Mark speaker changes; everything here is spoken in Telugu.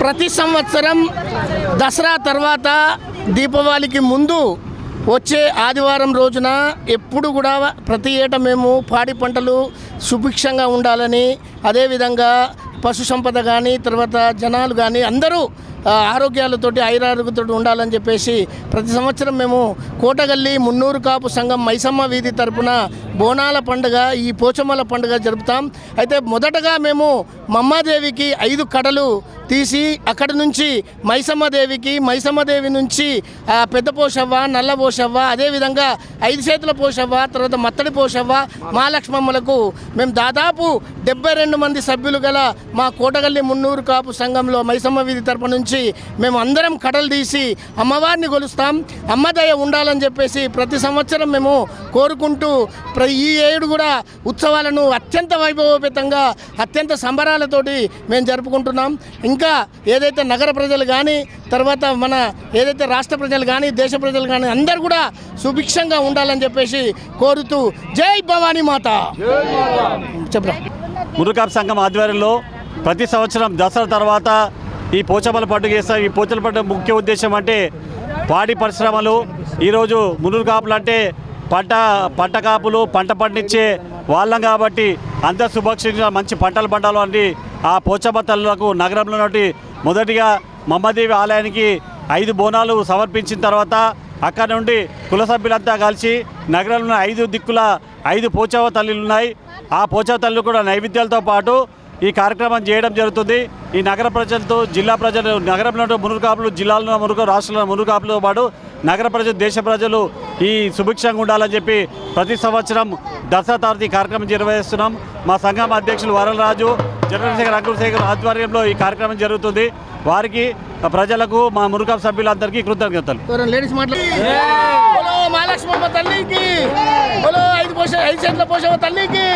Speaker 1: ప్రతి సంవత్సరం దసరా తర్వాత దీపావళికి ముందు వచ్చే ఆదివారం రోజున ఎప్పుడు కూడా ప్రతి ఏటా మేము పాడి పంటలు సుభిక్షంగా ఉండాలని అదేవిధంగా పశు సంపద కానీ తర్వాత జనాలు కానీ అందరూ ఆరోగ్యాలతోటి ఐరారోగ్యతోటి ఉండాలని చెప్పేసి ప్రతి సంవత్సరం మేము కోటగల్లి మున్నూరు కాపు సంఘం మైసమ్మ వీధి తరపున బోనాల పండుగ ఈ పోచమ్మల పండుగ జరుపుతాం. అయితే మొదటగా మేము మమ్మాదేవికి ఐదు కడలు తీసి అక్కడి నుంచి మైసమ్మ దేవికి మైసమ్మ దేవి నుంచి పెద్ద పోషవ్వ నల్ల పోషవ్వ అదేవిధంగా ఐదు చేతుల పోషవ్వ తర్వాత మత్తడి పోషవ్వ మహాలక్ష్మమ్మలకు మేము దాదాపు డెబ్బై రెండు మంది సభ్యులు గల మా కోటగల్లి మున్నూరు కాపు సంఘంలో మైసమ్మ వీధి తరపు నుంచి మేము అందరం కడలు తీసి అమ్మవారిని కొలుస్తాం అమ్మదయ ఉండాలని చెప్పేసి ప్రతి సంవత్సరం మేము కోరుకుంటూ ప్ర- ఈ ఏడు కూడా ఉత్సవాలను అత్యంత వైభవోపేతంగా అత్యంత సంబరాలతోటి మేము జరుపుకుంటున్నాం. ఇంకా ఏదైతే నగర ప్రజలు కానీ తర్వాత మన ఏదైతే రాష్ట్ర ప్రజలు కానీ దేశ ప్రజలు కానీ అందరు కూడా సుభిక్షంగా ఉండాలని చెప్పేసి కోరుతూ జై భవానీ మాత! చెప్పరా.
Speaker 2: సంఘం ఆధ్వర్యంలో ప్రతి సంవత్సరం దసరా తర్వాత ఈ పోచమ్మల పండుగ చేస్తాం. ఈ పోచల పండుగ ముఖ్య ఉద్దేశం అంటే పాడి పరిశ్రమలు ఈరోజు మునురు కాపులు అంటే పంట పంట కాపులు పంట పండించే వాళ్ళం కాబట్టి అంత శుభక్షించిన మంచి పంటలు పండాలి అని ఆ పోచమ్మ తల్లులకు నగరంలో నుండి మొదటిగా మమ్మదేవి ఆలయానికి ఐదు బోనాలు సమర్పించిన తర్వాత అక్కడ నుండి కుల సభ్యులంతా కలిసి నగరంలో ఐదు దిక్కుల ఐదు పోచవ తల్లులు ఉన్నాయి. ఆ పోచవ తల్లు కూడా నైవేద్యాలతో పాటు ఈ కార్యక్రమం చేయడం జరుగుతుంది. ఈ నగర ప్రజలతో జిల్లా ప్రజలు నగరంలో ఉన్న మునుగాపులు జిల్లాలో మునుగు రాష్ట్రంలో మునుగాపులతో పాటు నగర ప్రజలు దేశ ప్రజలు ఈ సుభిక్షంగా ఉండాలని చెప్పి ప్రతి సంవత్సరం దసరా తర్వాత ఈ కార్యక్రమం నిర్వహిస్తున్నాం. మా సంఘం అధ్యక్షులు వరలరాజు చంద్రశేఖర్ అంకుశేఖర్ ఆధ్వర్యంలో ఈ కార్యక్రమం జరుగుతుంది. వారికి ప్రజలకు మా మునుగాపు సభ్యులందరికీ కృతజ్ఞతలు.
Speaker 1: లేడీస్ మహాలక్ష్మమ్మ తల్లికి. ఐదు పోష ఐదు సెంట్ల పోషవ తల్లికి.